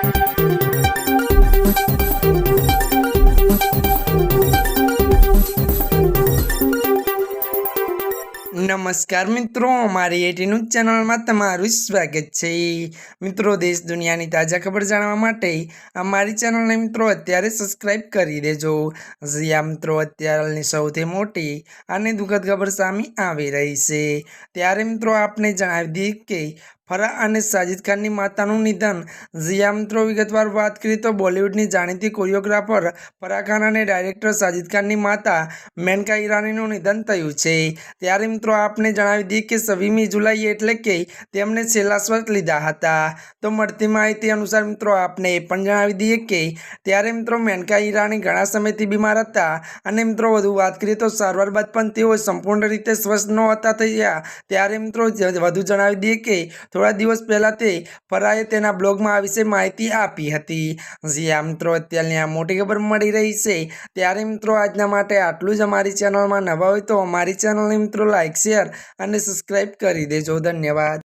નમસ્કાર મિત્રો, અમારી એટીનું ચેનલમાં તમારું સ્વાગત છે. મિત્રો, દેશ દુનિયાની તાજા ખબર જાણવા માટે અમારી ચેનલને મિત્રો અત્યારે સબસ્ક્રાઇબ કરી દેજો. જ્યાં મિત્રો અત્યારની સૌથી મોટી અને દુઃખદ ખબર સામે આવી રહી છે. ત્યારે મિત્રો આપને જણાવી દઈએ કે ફરા અને સાજિદ ખાનની માતાનું નિધન. જ્યાં મિત્રો વિગતવાર વાત કરીએ તો બોલિવૂડની જાણીતી કોરિયોગ્રાફર ફરા ખાન અને ડાયરેક્ટર સાજિદ ખાનની માતા મેનકા ઈરાનીનું નિધન થયું છે. ત્યારે મિત્રો આપને જણાવી દઈએ કે છવ્વીમી જુલાઈ એટલે કે તેમણે છેલ્લા શ્વાસ લીધા હતા. તો મળતી માહિતી અનુસાર મિત્રો આપને એ પણ જણાવી દઈએ કે ત્યારે મિત્રો મેનકા ઈરાની ઘણા સમયથી બીમાર હતા અને મિત્રો વધુ વાત કરીએ તો સારવાર બાદ પણ તેઓ સંપૂર્ણ રીતે સ્વસ્થ નહોતા થયા. ત્યારે મિત્રો વધુ જણાવી દઈએ કે થોડા દિવસ પહેલાં તે ફરાએ તેના બ્લોગમાં આ વિશે માહિતી આપી હતી. જ્યાં મિત્રો, અત્યારની આ મોટી ખબર મળી રહી છે. ત્યારે, મિત્રો, આજના માટે આટલું જ અમારી ચેનલમાં નવા હોય તો અમારી ચેનલને, મિત્રો લાઇક શેર અને સબસ્ક્રાઈબ કરી દેજો. ધન્યવાદ.